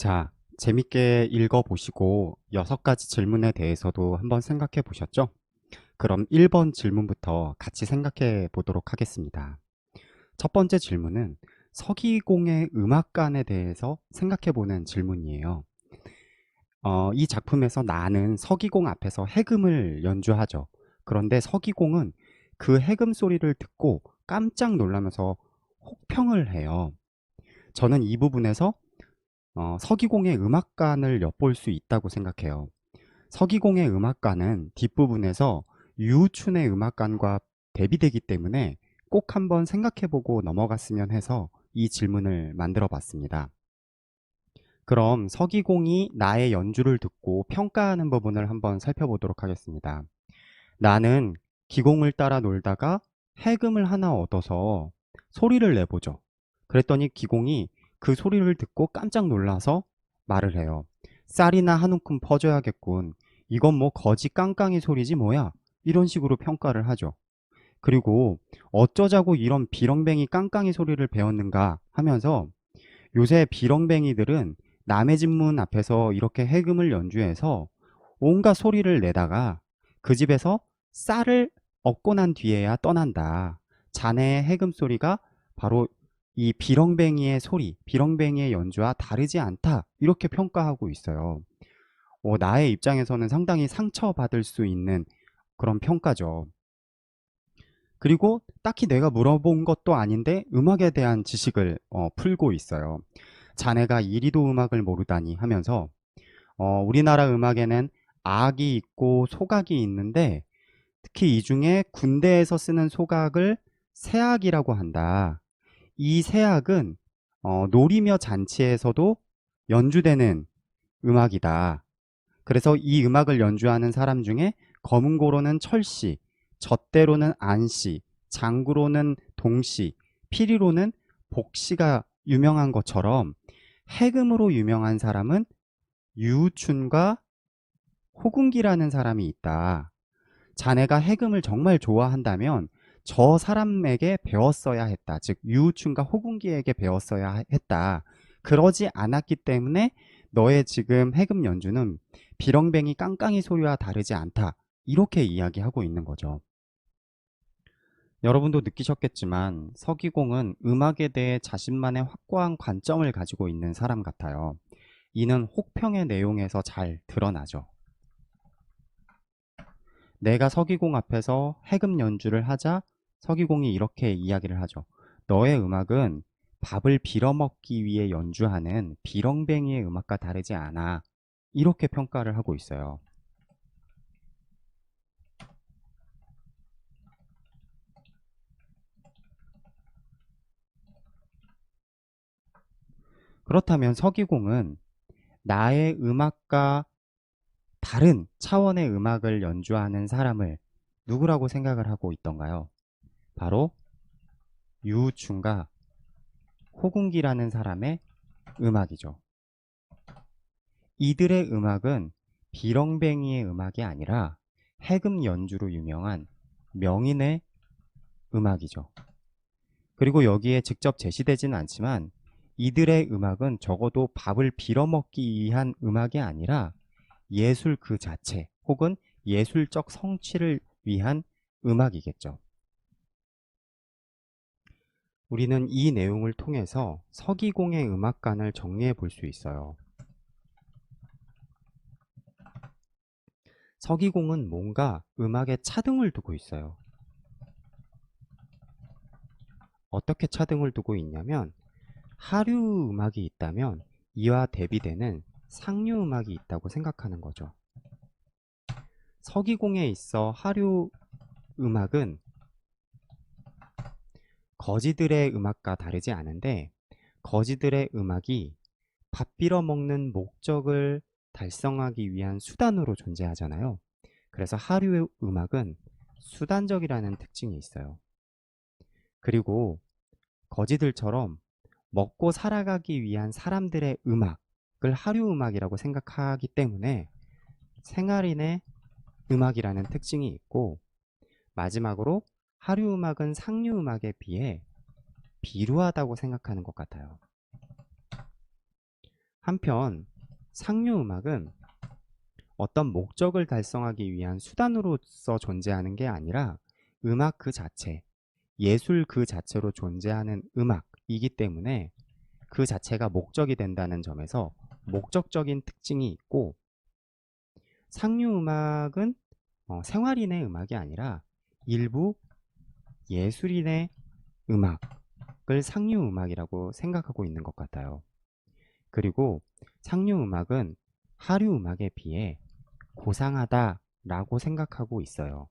자, 재밌게 읽어보시고 여섯 가지 질문에 대해서도 한번 생각해 보셨죠? 그럼 1번 질문부터 같이 생각해 보도록 하겠습니다. 첫 번째 질문은 서기공의 음악관에 대해서 생각해 보는 질문이에요. 어, 이 작품에서 나는 서기공 앞에서 해금을 연주하죠. 그런데 서기공은 그 해금 소리를 듣고 깜짝 놀라면서 혹평을 해요. 저는 이 부분에서 어, 서기공의 음악관을 엿볼 수 있다고 생각해요. 서기공의 음악관은 뒷부분에서 유우춘의 음악관과 대비되기 때문에 꼭 한번 생각해보고 넘어갔으면 해서 이 질문을 만들어 봤습니다. 그럼 서기공이 나의 연주를 듣고 평가하는 부분을 한번 살펴보도록 하겠습니다. 나는 기공을 따라 놀다가 해금을 하나 얻어서 소리를 내보죠. 그랬더니 기공이 그 소리를 듣고 깜짝 놀라서 말을 해요. 쌀이나 한 움큼 퍼줘야겠군. 이건 뭐 거지 깡깡이 소리지 뭐야. 이런 식으로 평가를 하죠. 그리고 어쩌자고 이런 비렁뱅이 깡깡이 소리를 배웠는가 하면서 요새 비렁뱅이들은 남의 집 문 앞에서 이렇게 해금을 연주해서 온갖 소리를 내다가 그 집에서 쌀을 얻고 난 뒤에야 떠난다. 자네의 해금 소리가 바로 이 비렁뱅이의 소리, 비렁뱅이의 연주와 다르지 않다. 이렇게 평가하고 있어요. 어, 나의 입장에서는 상당히 상처받을 수 있는 그런 평가죠. 그리고 딱히 내가 물어본 것도 아닌데 음악에 대한 지식을 어, 풀고 있어요. 자네가 이리도 음악을 모르다니 하면서 어, 우리나라 음악에는 악이 있고 소각이 있는데 특히 이 중에 군대에서 쓰는 소각을 세악이라고 한다. 이 세악은 어, 놀이며 잔치에서도 연주되는 음악이다. 그래서 이 음악을 연주하는 사람 중에 검은고로는 철씨, 젖대로는 안씨, 장구로는 동씨, 피리로는 복씨가 유명한 것처럼 해금으로 유명한 사람은 유우춘과 호군기라는 사람이 있다. 자네가 해금을 정말 좋아한다면 저 사람에게 배웠어야 했다. 즉 유우춘과 호군기에게 배웠어야 했다. 그러지 않았기 때문에 너의 지금 해금 연주는 비렁뱅이 깡깡이 소리와 다르지 않다. 이렇게 이야기하고 있는 거죠. 여러분도 느끼셨겠지만 서기공은 음악에 대해 자신만의 확고한 관점을 가지고 있는 사람 같아요. 이는 혹평의 내용에서 잘 드러나죠. 내가 서기공 앞에서 해금 연주를 하자 서기공이 이렇게 이야기를 하죠. 너의 음악은 밥을 빌어먹기 위해 연주하는 비렁뱅이의 음악과 다르지 않아. 이렇게 평가를 하고 있어요. 그렇다면 서기공은 나의 음악과 다른 차원의 음악을 연주하는 사람을 누구라고 생각을 하고 있던가요? 바로 유우춘과 호군기라는 사람의 음악이죠. 이들의 음악은 비렁뱅이의 음악이 아니라 해금 연주로 유명한 명인의 음악이죠. 그리고 여기에 직접 제시되지는 않지만 이들의 음악은 적어도 밥을 빌어먹기 위한 음악이 아니라 예술 그 자체 혹은 예술적 성취를 위한 음악이겠죠. 우리는 이 내용을 통해서 서기공의 음악관을 정리해 볼 수 있어요. 서기공은 뭔가 음악에 차등을 두고 있어요. 어떻게 차등을 두고 있냐면 하류 음악이 있다면 이와 대비되는 상류 음악이 있다고 생각하는 거죠. 서기공에 있어 하류 음악은 거지들의 음악과 다르지 않은데 거지들의 음악이 밥 빌어 먹는 목적을 달성하기 위한 수단으로 존재하잖아요. 그래서 하류의 음악은 수단적이라는 특징이 있어요. 그리고 거지들처럼 먹고 살아가기 위한 사람들의 음악 을 하류 음악이라고 생각하기 때문에 생활인의 음악이라는 특징이 있고 마지막으로 하류 음악은 상류 음악에 비해 비루하다고 생각하는 것 같아요. 한편 상류 음악은 어떤 목적을 달성하기 위한 수단으로서 존재하는 게 아니라 음악 그 자체, 예술 그 자체로 존재하는 음악이기 때문에 그 자체가 목적이 된다는 점에서 목적적인 특징이 있고 상류 음악은 어, 생활인의 음악이 아니라 일부 예술인의 음악을 상류 음악이라고 생각하고 있는 것 같아요. 그리고 상류 음악은 하류 음악에 비해 고상하다라고 생각하고 있어요.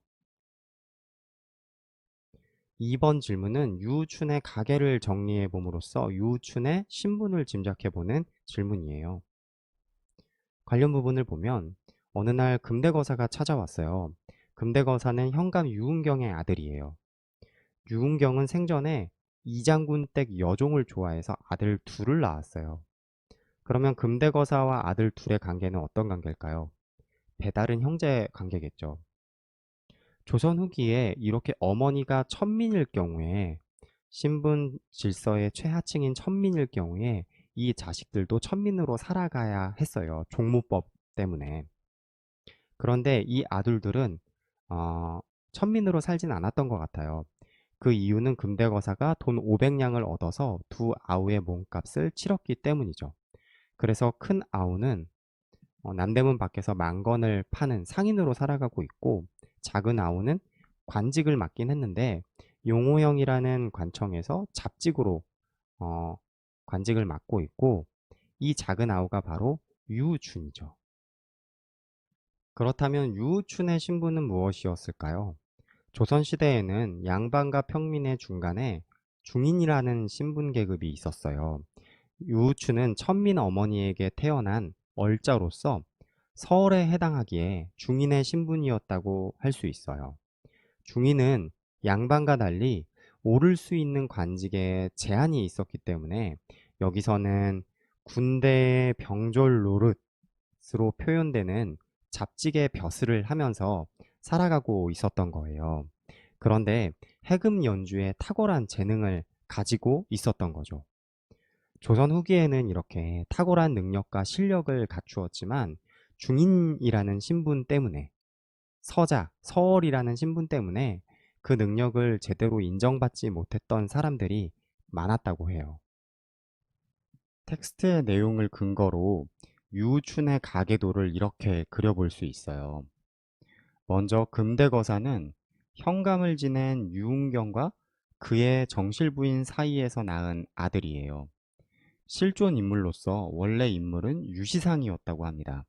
2번 질문은 유우춘의 가계를 정리해 봄으로써 유우춘의 신분을 짐작해 보는 질문이에요. 관련 부분을 보면 어느 날 금대거사가 찾아왔어요. 금대거사는 현감 유은경의 아들이에요. 유은경은 생전에 이장군 댁 여종을 좋아해서 아들 둘을 낳았어요. 그러면 금대거사와 아들 둘의 관계는 어떤 관계일까요? 배다른 형제 관계겠죠. 조선 후기에 이렇게 어머니가 천민일 경우에 신분 질서의 최하층인 천민일 경우에 이 자식들도 천민으로 살아가야 했어요. 종무법 때문에. 그런데 이 아들들은 어, 천민으로 살진 않았던 것 같아요. 그 이유는 금대거사가 돈 500냥을 얻어서 두 아우의 몸값을 치렀기 때문이죠. 그래서 큰 아우는 어, 남대문 밖에서 망건을 파는 상인으로 살아가고 있고 작은 아우는 관직을 맡긴 했는데 용호영이라는 관청에서 잡직으로 어, 관직을 맡고 있고 이 작은 아우가 바로 유우춘이죠. 그렇다면 유우춘의 신분은 무엇이었을까요? 조선시대에는 양반과 평민의 중간에 중인이라는 신분 계급이 있었어요. 유우춘은 천민 어머니에게 태어난 얼자로서 서울에 해당하기에 중인의 신분이었다고 할 수 있어요. 중인은 양반과 달리 오를 수 있는 관직에 제한이 있었기 때문에 여기서는 군대의 병졸 노릇으로 표현되는 잡직의 벼슬을 하면서 살아가고 있었던 거예요. 그런데 해금 연주에 탁월한 재능을 가지고 있었던 거죠. 조선 후기에는 이렇게 탁월한 능력과 실력을 갖추었지만 중인이라는 신분 때문에 서자, 서얼이라는 신분 때문에 그 능력을 제대로 인정받지 못했던 사람들이 많았다고 해요. 텍스트의 내용을 근거로 유우춘의 가계도를 이렇게 그려볼 수 있어요. 먼저 금대거사는 현감을 지낸 유은경과 그의 정실부인 사이에서 낳은 아들이에요. 실존 인물로서 원래 인물은 유시상이었다고 합니다.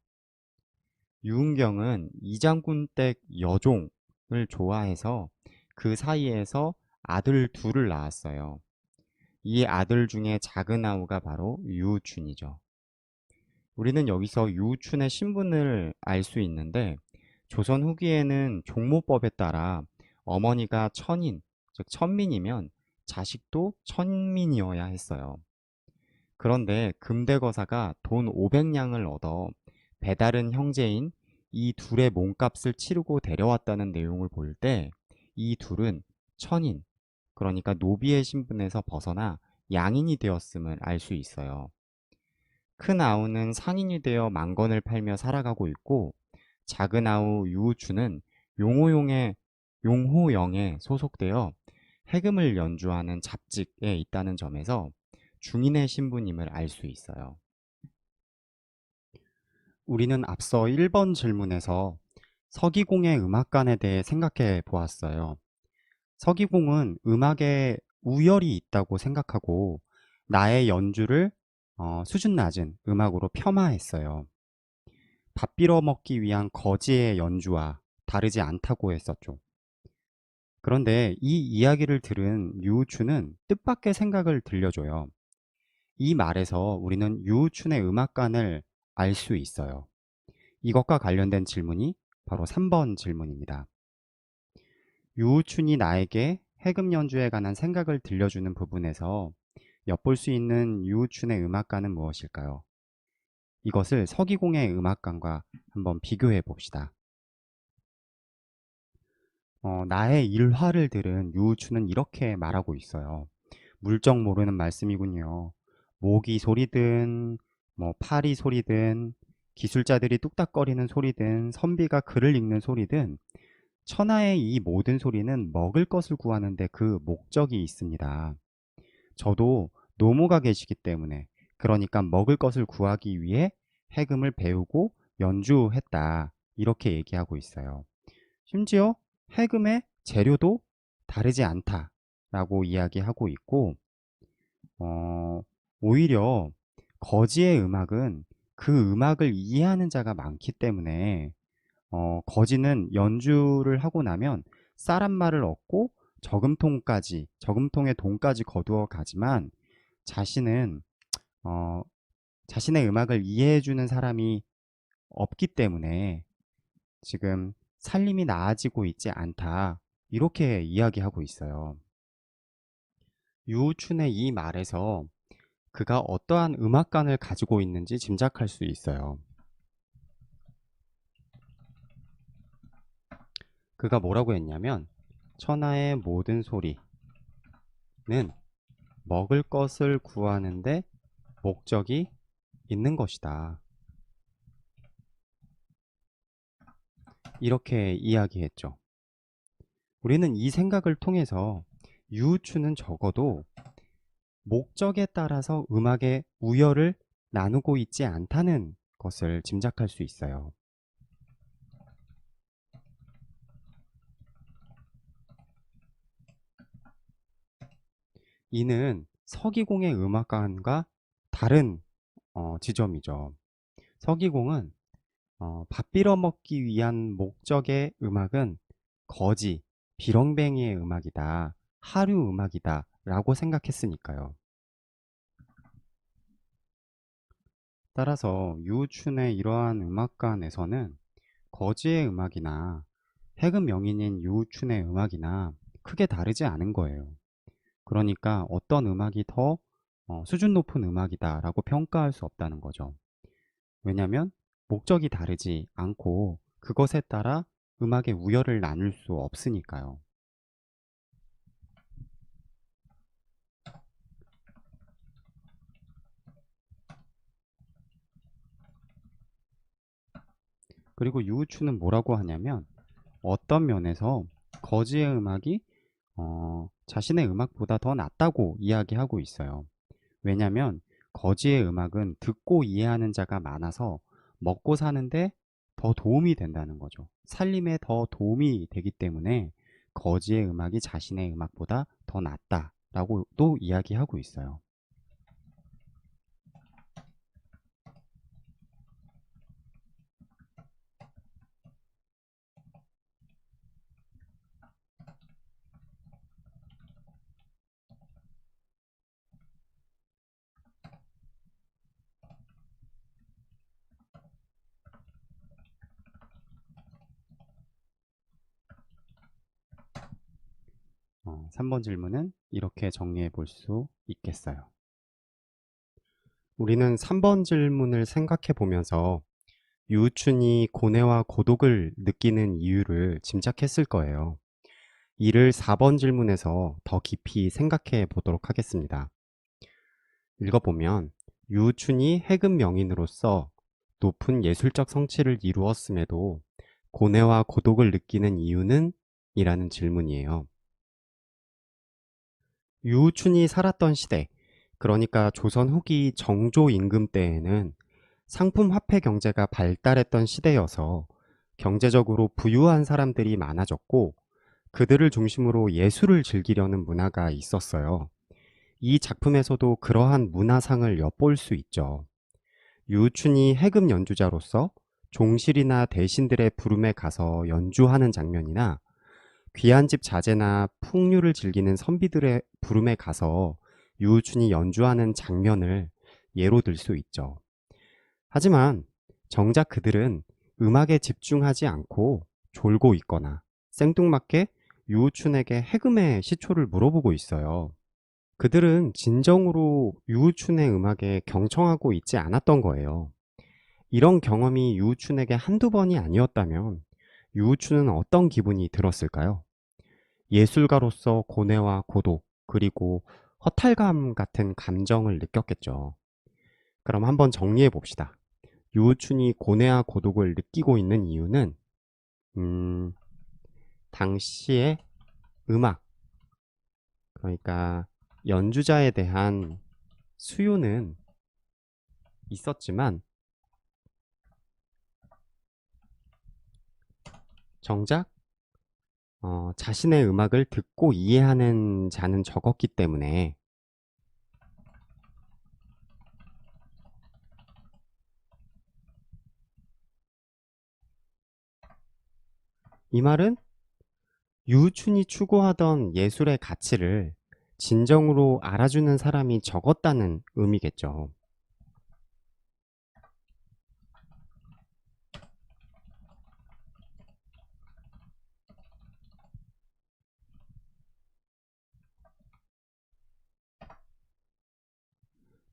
유은경은 이장군 댁 여종을 좋아해서 그 사이에서 아들 둘을 낳았어요. 이 아들 중에 작은 아우가 바로 유우춘이죠. 우리는 여기서 유우춘의 신분을 알 수 있는데 조선 후기에는 종모법에 따라 어머니가 천인, 즉 천민이면 자식도 천민이어야 했어요. 그런데 금대거사가 돈 500냥을 얻어 배다른 형제인 이 둘의 몸값을 치르고 데려왔다는 내용을 볼 때 이 둘은 천인, 그러니까 노비의 신분에서 벗어나 양인이 되었음을 알 수 있어요. 큰 아우는 상인이 되어 망건을 팔며 살아가고 있고 작은 아우 유우추는 용호용의 용호영에 소속되어 해금을 연주하는 잡직에 있다는 점에서 중인의 신분임을 알 수 있어요. 우리는 앞서 1번 질문에서 서기공의 음악관에 대해 생각해 보았어요. 서기공은 음악에 우열이 있다고 생각하고 나의 연주를 어, 수준 낮은 음악으로 폄하했어요. 밥 빌어먹기 위한 거지의 연주와 다르지 않다고 했었죠. 그런데 이 이야기를 들은 유우춘은 뜻밖의 생각을 들려줘요. 이 말에서 우리는 유우춘의 음악관을 알 수 있어요. 이것과 관련된 질문이 바로 3번 질문입니다. 유우춘이 나에게 해금 연주에 관한 생각을 들려주는 부분에서 엿볼 수 있는 유우춘의 음악관은 무엇일까요? 이것을 서기공의 음악관과 한번 비교해 봅시다. 어, 나의 일화를 들은 유우춘은 이렇게 말하고 있어요. 물정 모르는 말씀이군요. 모기 소리든 뭐 파리 소리든 기술자들이 뚝딱거리는 소리든 선비가 글을 읽는 소리든 천하의 이 모든 소리는 먹을 것을 구하는데 그 목적이 있습니다. 저도 노모가 계시기 때문에 그러니까 먹을 것을 구하기 위해 해금을 배우고 연주했다. 이렇게 얘기하고 있어요. 심지어 해금의 재료도 다르지 않다라고 이야기하고 있고 어, 오히려 거지의 음악은 그 음악을 이해하는 자가 많기 때문에 어, 거지는 연주를 하고 나면 쌀한 말을 얻고 저금통까지 저금통에 돈까지 거두어 가지만 자신은 어, 자신의 음악을 이해해 주는 사람이 없기 때문에 지금 살림이 나아지고 있지 않다 이렇게 이야기하고 있어요. 유우춘의 이 말에서 그가 어떠한 음악관을 가지고 있는지 짐작할 수 있어요. 그가 뭐라고 했냐면 천하의 모든 소리는 먹을 것을 구하는데 목적이 있는 것이다. 이렇게 이야기했죠. 우리는 이 생각을 통해서 유우추는 적어도 목적에 따라서 음악의 우열을 나누고 있지 않다는 것을 짐작할 수 있어요. 이는 서기공의 음악관과 다른 어, 지점이죠. 서기공은 어, 밥 빌어먹기 위한 목적의 음악은 거지, 비렁뱅이의 음악이다, 하류 음악이다 라고 생각했으니까요. 따라서 유우춘의 이러한 음악관에서는 거지의 음악이나 해금 명인인 유우춘의 음악이나 크게 다르지 않은 거예요. 그러니까 어떤 음악이 더 어, 수준 높은 음악이다 라고 평가할 수 없다는 거죠. 왜냐하면 목적이 다르지 않고 그것에 따라 음악의 우열을 나눌 수 없으니까요. 그리고 유우추는 뭐라고 하냐면 어떤 면에서 거지의 음악이 어, 자신의 음악보다 더 낫다고 이야기하고 있어요. 왜냐하면 거지의 음악은 듣고 이해하는 자가 많아서 먹고 사는데 더 도움이 된다는 거죠. 살림에 더 도움이 되기 때문에 거지의 음악이 자신의 음악보다 더 낫다라고 또 이야기하고 있어요. 어, 3번 질문은 이렇게 정리해 볼 수 있겠어요. 우리는 3번 질문을 생각해 보면서 유우춘이 고뇌와 고독을 느끼는 이유를 짐작했을 거예요. 이를 4번 질문에서 더 깊이 생각해 보도록 하겠습니다. 읽어보면 유우춘이 해금 명인으로서 높은 예술적 성취를 이루었음에도 고뇌와 고독을 느끼는 이유는? 이라는 질문이에요. 유우춘이 살았던 시대, 그러니까 조선 후기 정조 임금 때에는 상품 화폐 경제가 발달했던 시대여서 경제적으로 부유한 사람들이 많아졌고 그들을 중심으로 예술을 즐기려는 문화가 있었어요. 이 작품에서도 그러한 문화상을 엿볼 수 있죠. 유우춘이 해금 연주자로서 종실이나 대신들의 부름에 가서 연주하는 장면이나 귀한 집 자재나 풍류를 즐기는 선비들의 부름에 가서 유우춘이 연주하는 장면을 예로 들 수 있죠. 하지만 정작 그들은 음악에 집중하지 않고 졸고 있거나 생뚱맞게 유우춘에게 해금의 시초를 물어보고 있어요. 그들은 진정으로 유우춘의 음악에 경청하고 있지 않았던 거예요. 이런 경험이 유우춘에게 한두 번이 아니었다면 유우춘은 어떤 기분이 들었을까요? 예술가로서 고뇌와 고독, 그리고 허탈감 같은 감정을 느꼈겠죠. 그럼 한번 정리해 봅시다. 유우춘이 고뇌와 고독을 느끼고 있는 이유는 음, 당시의 음악 그러니까 연주자에 대한 수요는 있었지만 정작 어, 자신의 음악을 듣고 이해하는 자는 적었기 때문에 이 말은 유우춘이 추구하던 예술의 가치를 진정으로 알아주는 사람이 적었다는 의미겠죠.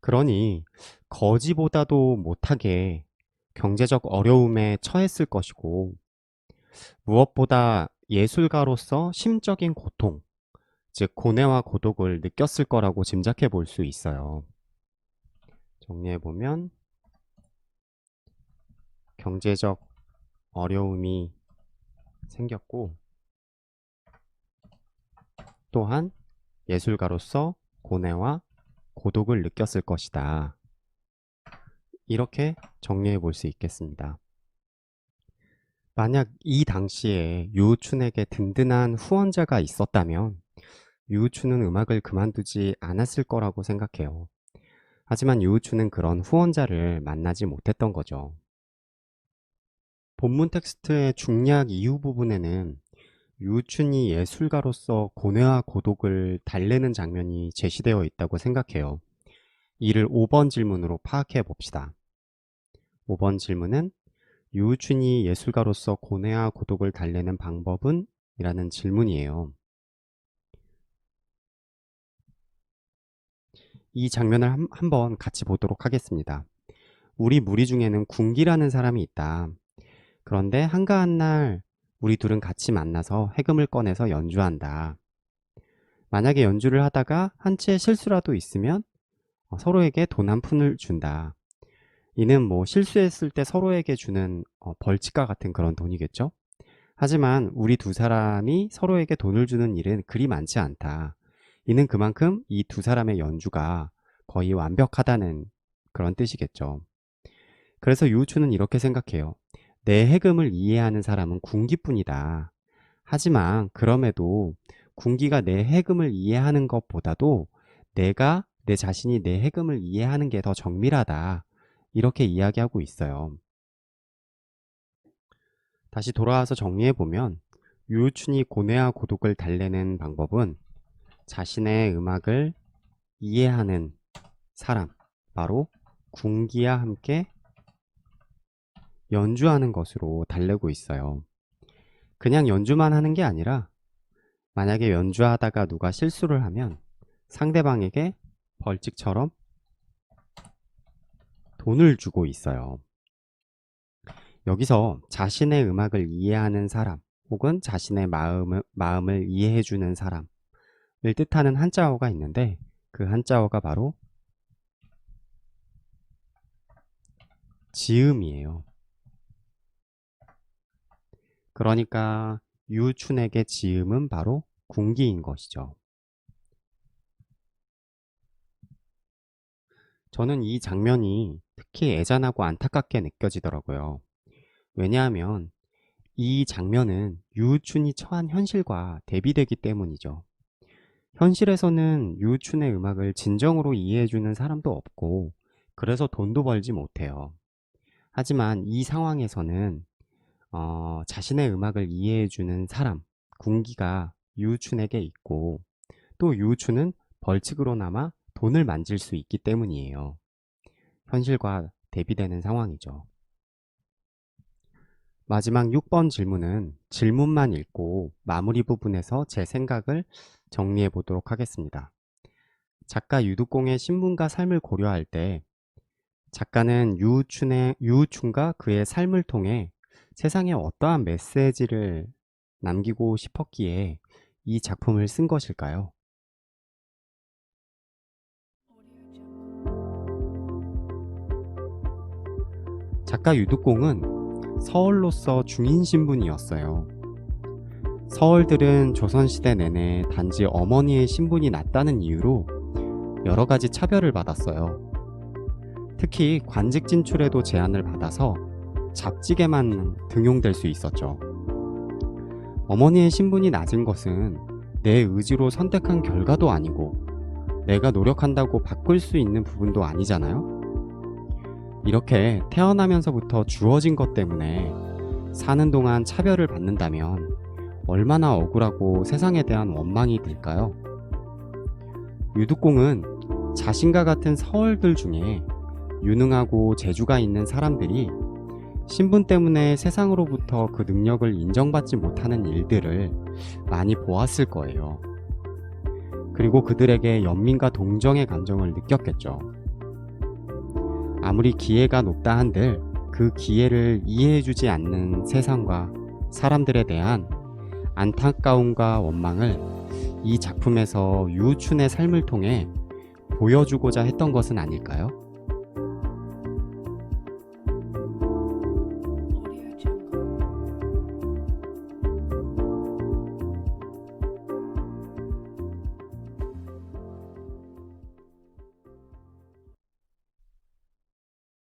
그러니 거지보다도 못하게 경제적 어려움에 처했을 것이고 무엇보다 예술가로서 심적인 고통, 즉 고뇌와 고독을 느꼈을 거라고 짐작해 볼 수 있어요. 정리해 보면 경제적 어려움이 생겼고 또한 예술가로서 고뇌와 고독을 느꼈을 것이다. 이렇게 정리해 볼 수 있겠습니다. 만약 이 당시에 유우춘에게 든든한 후원자가 있었다면 유우춘은 음악을 그만두지 않았을 거라고 생각해요. 하지만 유우춘은 그런 후원자를 만나지 못했던 거죠. 본문 텍스트의 중략 이후 부분에는 유우춘이 예술가로서 고뇌와 고독을 달래는 장면이 제시되어 있다고 생각해요. 이를 5번 질문으로 파악해 봅시다. 5번 질문은 유우춘이 예술가로서 고뇌와 고독을 달래는 방법은? 이라는 질문이에요. 이 장면을 한, 한번 같이 보도록 하겠습니다. 우리 무리 중에는 군기라는 사람이 있다. 그런데 한가한 날 우리 둘은 같이 만나서 해금을 꺼내서 연주한다. 만약에 연주를 하다가 한채 실수라도 있으면 어, 서로에게 돈 한 푼을 준다. 이는 뭐 실수했을 때 서로에게 주는 어, 벌칙과 같은 그런 돈이겠죠? 하지만 우리 두 사람이 서로에게 돈을 주는 일은 그리 많지 않다. 이는 그만큼 이 두 사람의 연주가 거의 완벽하다는 그런 뜻이겠죠. 그래서 유우추는 이렇게 생각해요. 내 해금을 이해하는 사람은 군기뿐이다. 하지만 그럼에도 군기가 내 해금을 이해하는 것보다도 내가 내 자신이 내 해금을 이해하는 게 더 정밀하다. 이렇게 이야기하고 있어요. 다시 돌아와서 정리해 보면 유우춘이 고뇌와 고독을 달래는 방법은 자신의 음악을 이해하는 사람, 바로 군기와 함께 연주하는 것으로 달래고 있어요. 그냥 연주만 하는 게 아니라 만약에 연주하다가 누가 실수를 하면 상대방에게 벌칙처럼 돈을 주고 있어요. 여기서 자신의 음악을 이해하는 사람 혹은 자신의 마음을, 마음을 이해해주는 사람을 뜻하는 한자어가 있는데 그 한자어가 바로 지음이에요. 그러니까 유춘에게 지음은 바로 군기인 것이죠. 저는 이 장면이 특히 애잔하고 안타깝게 느껴지더라고요. 왜냐하면 이 장면은 유우춘이 처한 현실과 대비되기 때문이죠. 현실에서는 유우춘의 음악을 진정으로 이해해주는 사람도 없고, 그래서 돈도 벌지 못해요. 하지만 이 상황에서는 어, 자신의 음악을 이해해주는 사람, 군기가 유우춘에게 있고, 또 유우춘은 벌칙으로나마 돈을 만질 수 있기 때문이에요. 현실과 대비되는 상황이죠. 마지막 6번 질문은 질문만 읽고 마무리 부분에서 제 생각을 정리해 보도록 하겠습니다. 작가 유두공의 신분과 삶을 고려할 때 작가는 유우춘의, 유우춘과 그의 삶을 통해 세상에 어떠한 메시지를 남기고 싶었기에 이 작품을 쓴 것일까요? 작가 유득공은 서얼로서 중인 신분이었어요. 서얼들은 조선시대 내내 단지 어머니의 신분이 낮다는 이유로 여러 가지 차별을 받았어요. 특히 관직 진출에도 제한을 받아서 잡직에만 등용될 수 있었죠. 어머니의 신분이 낮은 것은 내 의지로 선택한 결과도 아니고 내가 노력한다고 바꿀 수 있는 부분도 아니잖아요? 이렇게 태어나면서부터 주어진 것 때문에 사는 동안 차별을 받는다면 얼마나 억울하고 세상에 대한 원망이 들까요? 유득공은 자신과 같은 서얼들 중에 유능하고 재주가 있는 사람들이 신분 때문에 세상으로부터 그 능력을 인정받지 못하는 일들을 많이 보았을 거예요. 그리고 그들에게 연민과 동정의 감정을 느꼈겠죠. 아무리 기회가 높다 한들 그 기회를 이해해주지 않는 세상과 사람들에 대한 안타까움과 원망을 이 작품에서 유춘의 삶을 통해 보여주고자 했던 것은 아닐까요?